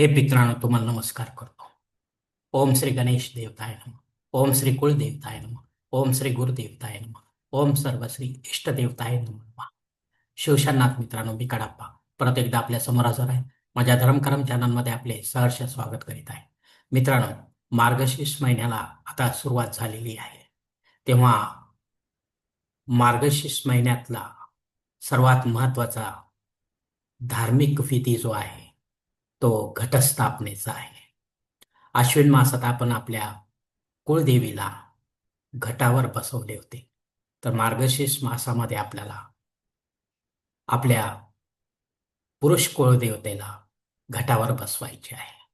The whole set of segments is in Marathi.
हे मित्रांनो तुम्हाला नमस्कार करतो. ओम श्री गणेश देवताय नम. ओम श्री कुलदेवताय नम. ओम श्री गुरुदेवताय नम. ओम सर्व श्री इष्टदेवताय नम. शिवशानाथ मित्रांनो मी कडाप्पा. परत एकदा आपल्यासमोर हजर आहे. माझ्या धर्मकरम चॅनलमध्ये आपले सहर्ष स्वागत करीत आहे. मित्रांनो मार्गशीर्ष महिन्याला आता सुरुवात झालेली आहे. तेव्हा मार्गशीर्ष महिन्यातला सर्वात महत्त्वाचा धार्मिक विधी जो आहे तो घटस्थापनेचा आहे. आश्विन मासात आपण आपल्या कुळदेवीला घटावर बसवले होते. तर मार्गशीर्ष मासामध्ये आपल्याला आपल्या पुरुष कुळदेवतेला घटावर बसवायचे आहे.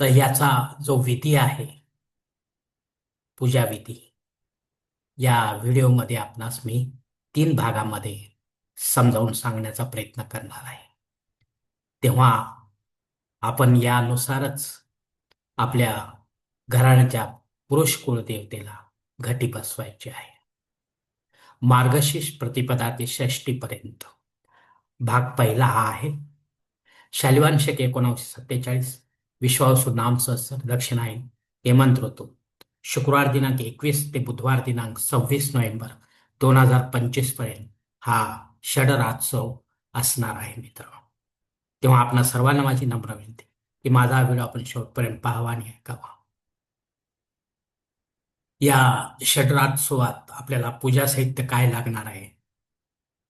तर याचा जो विधी आहे पूजा विधी या व्हिडिओमध्ये आपणास मी तीन भागामध्ये समजावून सांगण्याचा प्रयत्न करणार आहे. तेव्हा आपण यानुसारच आपल्या घराण्याच्या पुरुष कुळदेवतेला घटी बसवायची आहे. मार्गशीर्ष प्रतिपदा ते षष्टीपर्यंत भाग पहिला हा आहे. शालिवान शक सत्तेचाळीस. विश्वासू नाम सहस्र दक्षिणायन हेमंत ऋतू. शुक्रवार दिनांक एकवीस ते बुधवार दिनांक सव्वीस नोव्हेंबर दोन हजार पंचवीसपर्यंत हा षडरात्सव असणार आहे मित्र तेव्हा आपणा सर्वांना माझी नम्र विनंती की माझा व्हिडिओ आपण शेवटपर्यंत पाहावा आणि ऐकावा या षडरात्सवात आपल्याला पूजा साहित्य काय लागणार आहे?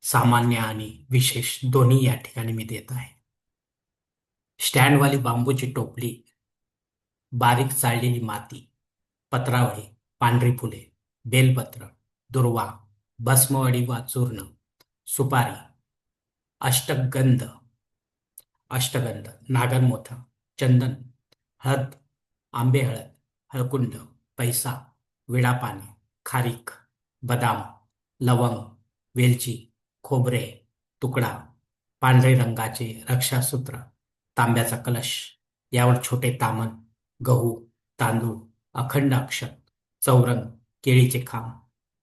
सामान्य आणि विशेष दोन्ही या ठिकाणी मी देत आहे. स्टँडवाली बांबूची टोपली बारीक चाळलेली माती पत्रावळी पांढरी फुले बेलपत्र दुर्वा भस्मवडी वा चूर्ण सुपारी अष्टगंध अष्टगंध नागरमोथा चंदन हळद आंबे हळद हळकुंड पैसा विडापाने खारीक बदाम लवंग वेलची खोबरे तुकडा पांढरे रंगाचे रक्षासूत्र तांब्याचा कलश यावर छोटे तामन गहू तांदूळ अखंड अक्षत चौरंग केळीचे खांब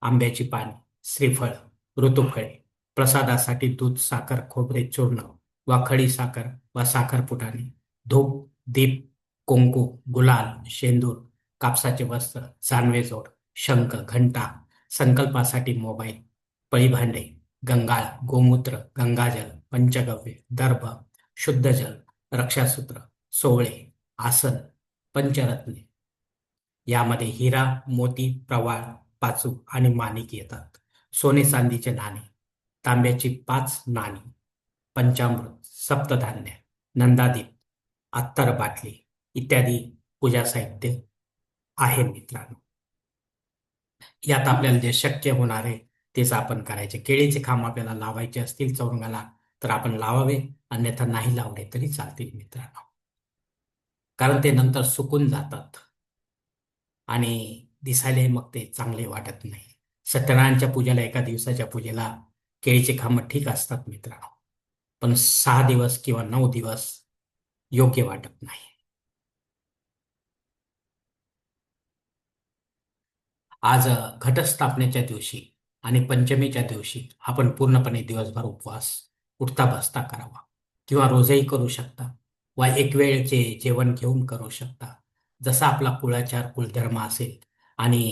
आंब्याची पाने श्रीफळ ऋतुफळे प्रसादासाठी दूध साखर खोबरे चूर्ण वा खडी साखर वा साखर फुटाणे धूप दीप कुंकू गुलाल शेंदूर कापसाचे वस्त्र जानवे जोड शंख घंटा संकल्पासाठी मोबाईल पळीभांडे गंगाळ गोमूत्र गंगाजल पंचगव्य दर्भ शुद्ध जल रक्षासूत्र सोवळे आसन पंचरत्ने. यामध्ये हिरा मोती प्रवाळ पाचू आणि माणिक येतात. सोने चांदीचे नाणे तांब्याची पाच नाणी पंचामृत सप्तधान्य नंदादीप अत्तर बाटली इत्यादी पूजा साहित्य आहे मित्रांनो. यात आपल्याला जे शक्य होणार आहे तेच आपण करायचे. केळीचे खांब आपल्याला लावायचे असतील चौरंगाला तर आपण लावावे. अन्यथा नाही लावले तरी चालतील मित्रांनो. कारण ते नंतर सुकून जातात. आणि दिसायला मग ते चांगले वाटत नाही. सत्यनारायणच्या पूजेला एका दिवसाच्या पूजेला केळीचे खांब ठीक असतात मित्रांनो. पण सहा दिवस किंवा नऊ दिवस योग्य वाटत नाही. आज घटस्थापनेच्या दिवशी आणि पंचमीच्या दिवशी आपण पूर्णपणे दिवसभर उपवास उठता बसता करावा किंवा रोजही करू शकता वा एक वेळचे जेवण घेऊन करू शकता. जसा आपला कुळाचार कुलधर्म असेल आणि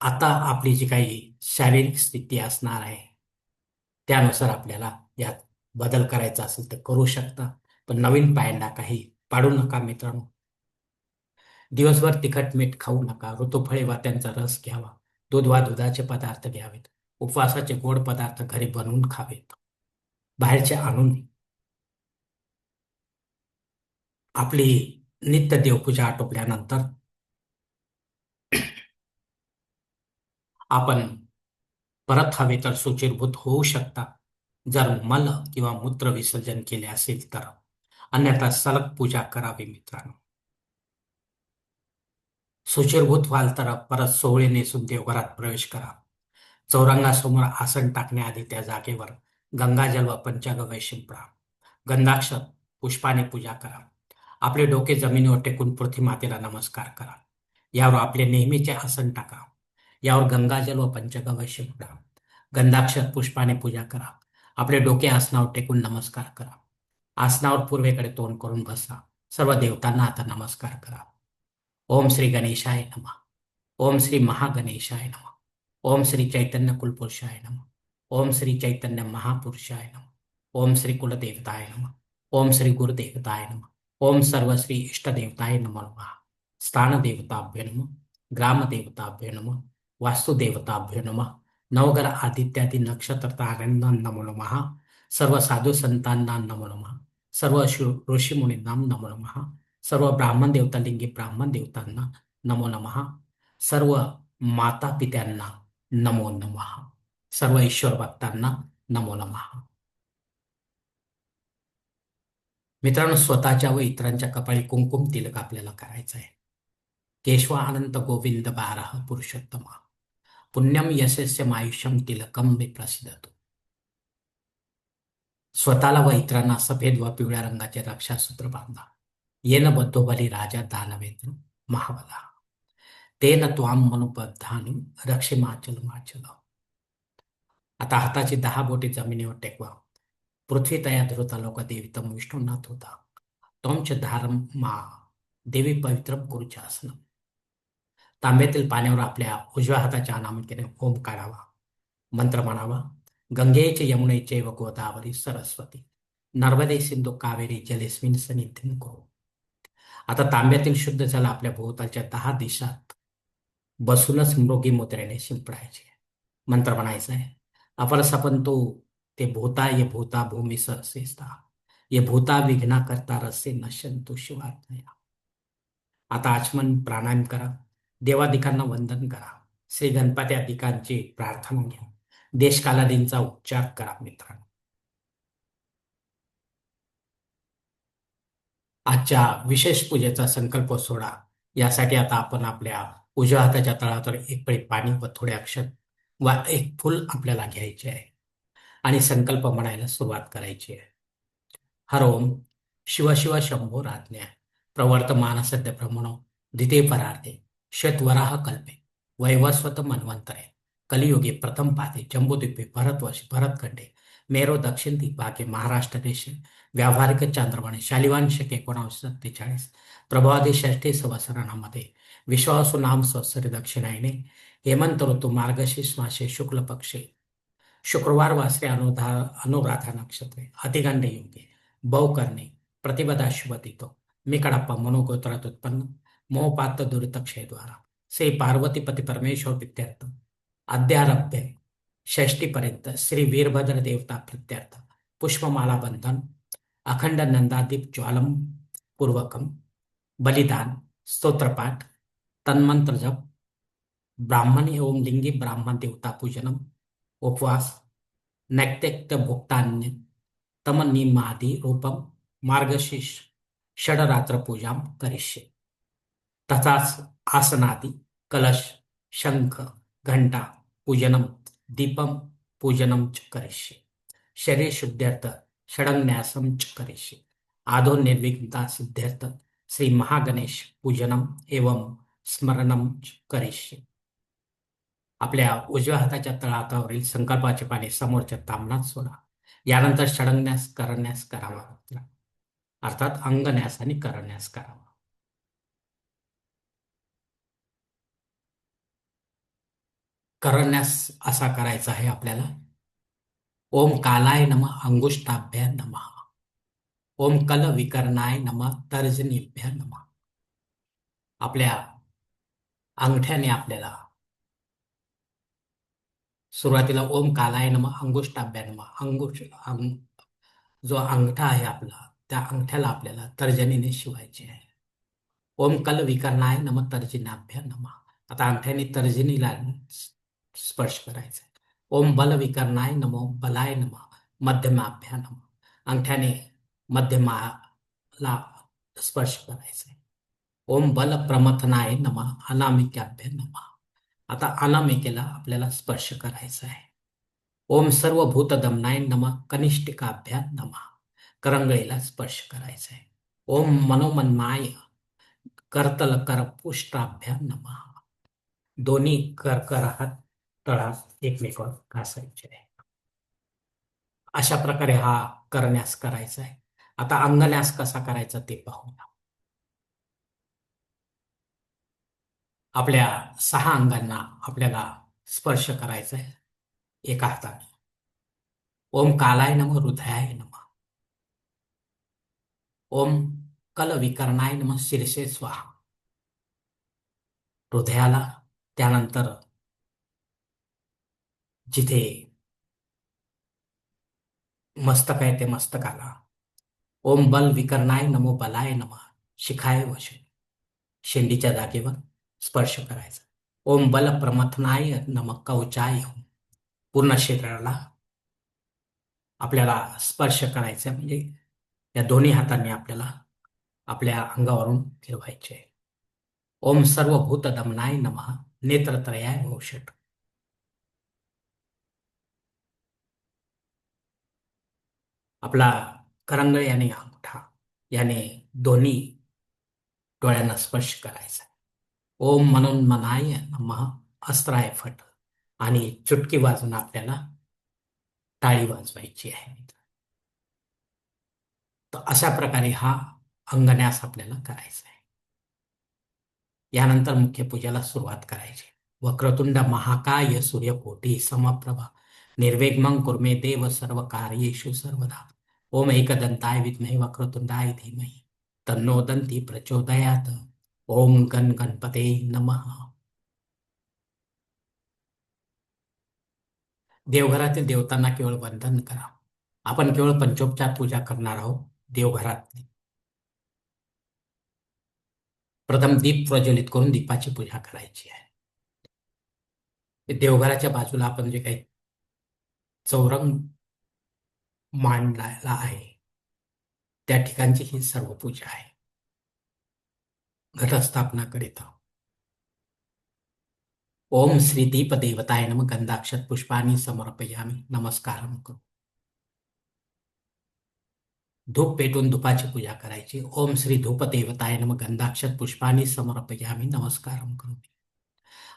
आता आपली जी काही शारीरिक स्थिती असणार आहे त्यानुसार आपल्याला यात बदल करायचा असेल तर करू शकता. पण नवीन पायंडा काही पाडू नका मित्रांनो. दिवसभर तिखट मीठ खाऊ नका. ऋतुफळे वा त्यांचा रस घ्यावा. दूध वा दुधाचे पदार्थ घ्यावेत. उपवासाचे गोड पदार्थ घरी बनवून खावेत. बाहेरचे आणून आपली नित्य देवपूजा आटोपल्यानंतर आपण परत हवे तर सुचिरभूत होऊ शकता. जर मल किंवा मूत्र विसर्जन केले असेल तर. अन्यथा सलग पूजा करावी मित्रांनो. सुचिरभूत व्हाल तर परत सोहळे नेसून देवघरात प्रवेश करा. चौरंगासमोर आसन टाकण्याआधी त्या जागेवर गंगाजल व पंचगव्य शिंपडा गंधाक्ष पुष्पाने पूजा करा. आपले डोके जमिनीवर टेकून पृथ्वी मातेला नमस्कार करा. यावर आपले नेहमीचे आसन टाका. यावर गंगाजल व पंचगव्य गंधाक्षर पुष्पाने पूजा करा. आपले डोके आसनावर टेकून नमस्कार करा. आसनावर पूर्वेकडे तोंड करून बसा. सर्व देवतांना आता नमस्कार करा. ओम श्री गणेशाय नम. ओम श्री महागणेशाय नम. ओम श्री चैतन्य कुलपुरुषाय नम. ओम श्री चैतन्य महापुरुषाय नम. ओम श्री कुलदेवताय नम. ओम श्री गुरुदेवताय नम. ओम सर्व श्री इष्टदेवताय नमो नमः. स्थानदेवताभ्य नम. ग्रामदेवताभ्य नम. वास्तुदेवताभ्यो नम। नवग्रह आदित्यादी नक्षत्र ताऱ्यांना नमो नमः। सर्व साधू संतांना नमो नमः। सर्व ऋषी मुनींना नमो नमः। सर्व ब्राह्मण देवता लिंगी ब्राह्मण देवतांना नमो नमः। सर्व माता पित्यांना नमो नमः। सर्व ईश्वर भक्तांना नमो नमः। मित्रांनो स्वतःच्या व इतरांच्या कपाळी कुंकुम तिलक आपल्याला करायचं आहे केशवा अनंत गोविंद बारह पुरुषोत्तमा. पुण्यम यशस्यम आयुष्यम तिलकम प्रसिद्ध स्वतःला व इतरांना सफेद व पिवळ्या रंगाचे रक्षासूत्र बांधा. येन बद्धोबली राजा दानवेंद्र महाबला. तेन त्वाम मनुबद्धानी रक्षिमाचल माचल आता हाताची दहा बोटी जमिनीवर टेकवा. पृथ्वी तया धृता लोक देवितम विष्णुनाथ होता. तोमच धारम मा देवी पवित्र आसन तांब्यातील पाण्यावर आपल्या उजव्या हाताच्या अनामिकेने ओम काढावा. मंत्र म्हणावा गंगेचे यमुनेचे व गोदावरी सरस्वती नर्मदे सिंधू कावेरी जलेस्मिन सनिधिन करू. आता तांब्यातील शुद्ध जल आपल्या भोवतालच्या दहा दिशात बसूनच मृगी मुद्रेने शिंपडायचे. मंत्र म्हणायचा आहे अपरसपन तो ते भूता ये भूता भूमी सहसेस्ता ये भूता विघ्ना करता रसे नशंतु शिवात्मया आता आचमन प्राणायाम करा. देवादिकांना वंदन करा. श्री गणपती अधिकांची प्रार्थना घ्या. देशकालादींचा उच्चार करा मित्रांनो. आजच्या विशेष पूजेचा संकल्प सोडा. यासाठी आता आपण आपल्या उजव्या हाताच्या तळावर एक पळी पाणी व थोडे अक्षर वा एक फुल आपल्याला घ्यायचे आहे. आणि संकल्प म्हणायला सुरुवात करायची आहे. हर ओम शिव शिव शंभो राज्ञा. प्रवर्तमान सद्य ब्रह्मणो द्वितीय परार्थे. शतवराह कल्पे वैवस्वत मन्वंतरे कलियुगे प्रथम पादे जम्बूद्वीपे भरतवर्षी भरतखंडे मेरो दक्षिण दिग्भागे महाराष्ट्र देश व्यावहारिक चांद्रवाणी शालिवांशक एकोणावीसशे सत्तेचाळीस प्रभावादी षष्ठी सवसरणामध्ये विश्वासू नाम स्वसरी दक्षिणायने हेमंत ऋतू मार्गशीर्ष मासे शुक्ल पक्षे शुक्रवार वासरे अनुधा अनुराधा नक्षत्रे अतिगंड योगे बहुकर्णे प्रतिपदा शुभतितो मी कडप्पा मनोगोत्रात उत्पन्न मोहपात दुरित क्षयद्वारा श्री पार्वतीपती परमेश्वर विद्यार्थ अध्यारभ्य। षष्टीपर्यंत श्री वीरभद्र देवता प्रत्यर्थ। पुष्पमाला बंधन। अखंड नंदादीप ज्वालम पूर्वकम। बलिदान। स्तोत्रपाठ। तन्मंत्र जप। ब्राह्मणी ओम लिंगी ब्राह्मण देवता पूजनम। उपवास। नैत्यक्त भुक्तान्य। तमनिमादी रूपम। मार्गशीर्ष। षडरात्र पूजा करिष्ये। तथाच आसनादी कलश शंख घंटा पूजनम दीपम पूजनम च करिष्ये। शरीर शुद्ध्यर्थ षडंगन्यासम च करिष्ये। आधो निर्विघ्नता सिद्ध्यर्थ श्री महागणेश पूजनम एवं स्मरणम करिष्ये। आपल्या उजव्या हाताच्या तळातावरील संकल्पाचे पाणी समोरच्या तांबणात सोडा। यानंतर षडंगन्यास करण्यास करावा अर्थात अंगन्यास आणि करण्यास करावा। करण्यास असा करायचा आहे आपल्याला? ओम कालाय नम अंगुष्टाभ्या नम. ओम कल विकरणाय नम तर्जनीभ्या नम. आपल्या अंगठ्याने आपल्याला सुरुवातीला ओम कालाय नम अंगुष्टाभ्या नम. अंगुष जो अंगठा आहे आपला त्या अंगठ्याला आपल्याला तर्जनीने शिवायचे आहे. ओम कल विकरणाय नम तर्जनाभ्या नम. आता अंगठ्याने तर्जनीला स्पर्श करायचा ओम बल विकरणाय नमो बलाय नम, मध्यमाभ्या नम. अंगठ्याने मध्यमाला स्पर्श करायचा ओम बल प्रमथनाय नम, अनामिकाभ्य नम. आता अनामिकेला आपल्याला स्पर्श करायचा आहे ओम सर्व दमनाय नम, कनिष्ठिकाभ्या नम. करंगळीला स्पर्श करायचा आहे ओम मनोमन्माय करतल कर पुष्टाभ्या नम. दोन्ही करकरात तळात एकमेकावर घासायचे. आहे अशा प्रकारे हा करण्यास करायचा आहे. आता अंगन्यास कसा करायचा ते पाहूया आपल्या सहा अंगांना आपल्याला स्पर्श करायचा आहे. एका हाताने ओम कालाय नम हृदयाय नम. ओम कल विकरणाय नम शिरसे स्वाहा. हृदयाला त्यानंतर जिथे मस्तक आहे ते मस्तकाला ओम बल विकरणाय नमो बलाय नम. शिखाय वश. शेंडीच्या जागेवर स्पर्श करायचा. ओम बल प्रमथनाय नम कवचाय पूर्ण शरीराला आपल्याला स्पर्श करायचा म्हणजे या दोन्ही हातांनी आपल्याला आपल्या अंगावरून फिरवायचे ओम सर्वभूत दमनाय नम. नेत्रत्रयाय भूषट आपला करंगळ याने अंगठा याने दोन्ही डोळ्यांना स्पर्श करायचा. ओम म्हणून मनाय नम अस्त्राय फट. आणि चुटकी वाजून आपल्याला टाळी वाजवायची आहे तर अशा प्रकारे हा अंगन्यास आपल्याला करायचा आहे. यानंतर मुख्य पूजेला सुरुवात करायची. वक्रतुंड महाकाय सूर्यकोटी समप्रभा. निर्वेगमं कुर्मे देव सर्व कार्येषु सर्वदा. ओम एकदंताय विद्महे वक्रतुंडाय धीमहि तन्नो दंती प्रचोदयात। ओम गण गणपते नमः। देवघरातील देवतांना केवळ वंदन करा। आपण केवळ पंचोपचार पूजा करणार आहोत देवघरातली। प्रथम दीप प्रज्वलित करून दीपाची पूजा करायची आहे। देवघराच्या बाजूला आपण जे काही चौरंग मांडलेला आहे. त्या ठिकाणची ही सर्व पूजा आहे. घटस्थापना करीत ओम श्री दीप देवताय नम गंधाक्षत पुष्पानी समर्पयामी. नमस्कार करू. धूप पेटून धुपाची पूजा करायची. ओम श्री धूप देवताय नम गंधाक्षत पुष्पानी समर्पयामी. नमस्कार करू.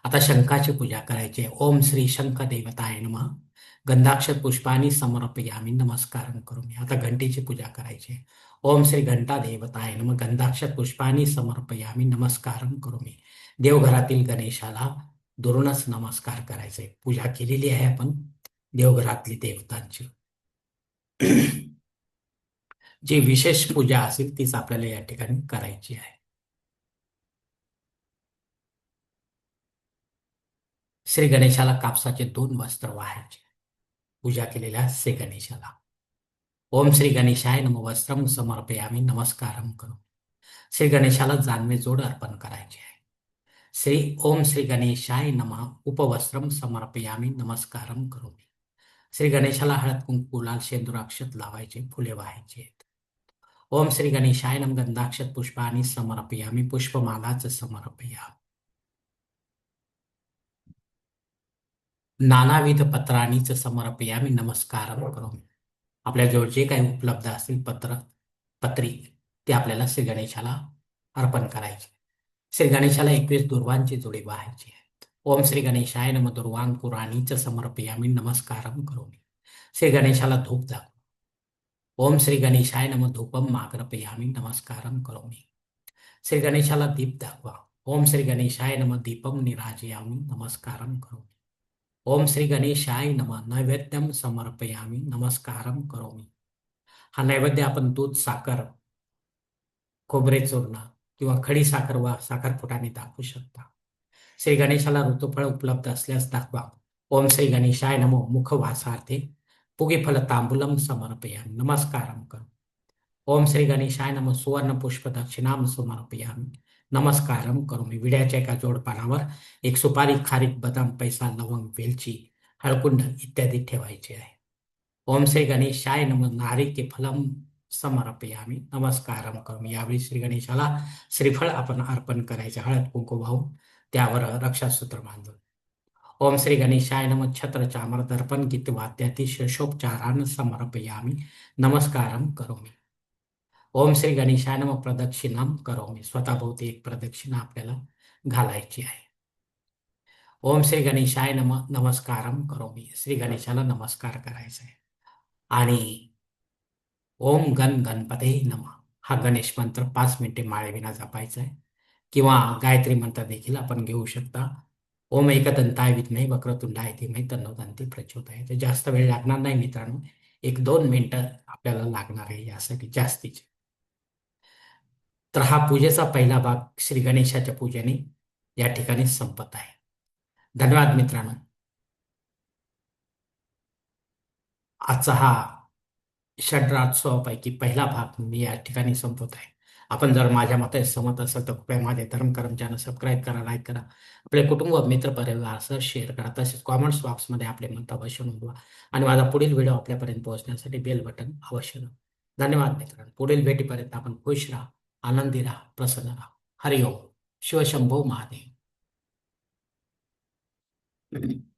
आता शंखाची पूजा करायची ओम श्री शंख देवताय नम गंधाक्षत पुष्पानी समर्पयामी नमस्कार करून आता घंटेची पूजा करायची ओम श्री घंटा देवताय नम. गंधाक्षर पुष्पानी समर्पयामी नमस्कार करू मी देवघरातील गणेशाला दुरूनच नमस्कार करायचे. पूजा केलेली आहे आपण देवघरातली देवतांची. जी विशेष पूजा असेल तीच आपल्याला या ठिकाणी करायची आहे. श्री गणेशाला कापसाचे दोन वस्त्र वाहायचे. पूजा केलेल्या श्री गणेशाला. ओम श्री गणेशाय नम वस्त्रम समर्पयामी नमस्कारम करू. श्री गणेशाला जानवे जोड अर्पण करायचे आहे. श्री ओम श्री गणेशाय नम उपवस्त्रम समर्पयामी नमस्कारम करू. श्री गणेशाला हळद कुंकू लाल शेंदुराक्षत लावायचे फुले व्हायचे ओम श्री गणेशाय नम गंधाक्षत पुष्पानी समर्पयामी पुष्पमालाच समर्पयामी नानाविध पत्रांनीच समर्पयामी नमस्कार करू. आपल्याजवळ जे काही उपलब्ध असतील पत्र पत्री ते आपल्याला श्री गणेशाला अर्पण करायचे. श्री गणेशाला एकवीस दुर्वांची जोडी व्हायची ओम श्री गणेशाय नम दुर्वां पुराणीच समर्पयामी नमस्कार करू. श्री गणेशाला धूप दाखव ओम श्री गणेशाय नम धूपम मागरपयामी नमस्कारम करून श्री गणेशाला दीप दाखवा. ओम श्री गणेशाय नम दीपम निराजयामी नमस्कारम करून ओम श्री गणेशाय नम. नैवेद्यम समर्पयामी. नमस्कारम करोमी. हा नैवेद्य आपण दूध साखर खोबरे चूर्ण किंवा खडी साखर वा साखरपुटाने दाखवू शकता. श्री गणेशाला ऋतुफळ उपलब्ध असल्यास दाखवा. ओम श्री गणेशाय नमो. मुखवासार्थे फल तांबुलम समर्पयामी. नमस्कारम करो ओम श्री गणेशाय नम. सुवर्ण पुष्प दक्षिणाम समर्पयामी. नमस्कारम करू मी विड्याच्या एका जोडपानावर. एक सुपारी खारीक बदाम पैसा लवंग वेलची हळकुंड इत्यादी ठेवायचे आहे. ओम श्री गणेशाय नम नारिके फलम समर्पयामी. नमस्कारम करू यावेळी श्री गणेशाला श्रीफळ आपण अर्पण करायचे. हळद कुंकू वाहून त्यावर रक्षासूत्र बांधून. ओम श्री गणेशाय नम छत्र चामर दर्पण गीत वाद्याती शोपचारान समर्पयामी. नमस्कारम करोमी. ओम श्री गणेशाय नम प्रदक्षिणाम करोमी. स्वतःभोवती एक प्रदक्षिणा आपल्याला घालायची आहे. ओम श्री गणेशाय नम नमस्कारम करोमी. श्री गणेशाला नमस्कार करायचा आहे. आणि ओम गण गणपते नम. हा गणेश मंत्र पाच मिनिटे माळेविना जपायचा आहे. किंवा गायत्री मंत्र देखील आपण घेऊ शकता. ओम एकदंताय विद्महे वक्रतुंडाय धीमहि तन्नोदंती दंती प्रचोदयात. तर जास्त वेळ लागणार नाही मित्रांनो. एक दोन मिनिटं आपल्याला लागणार आहे यासाठी जास्तीचे. तर हा पूजेचा पहिला भाग श्री गणेशाच्या पूजेने या ठिकाणी संपत आहे. धन्यवाद मित्रांनो. आजचा हा षड्रात्सवापैकी पहिला भाग मी या ठिकाणी संपवत आहे. आपण जर माझ्या मते सहमत असेल तर कृपया माझे धर्मकरम चॅनल सबस्क्राईब करा लाईक करा. आपले कुटुंब मित्र परिवार शेअर करा. तसेच कॉमेंट्स बॉक्समध्ये आपले मत अवश्य नोंदवा. आणि माझा पुढील व्हिडिओ आपल्यापर्यंत पोहोचण्यासाठी बेल बटन अवश्य धन्यवाद मित्रांनो. पुढील भेटीपर्यंत आपण खुश राहा. आनंदी राहा प्रसन्न राहा. हरिओम. शिवशंभो महादेव.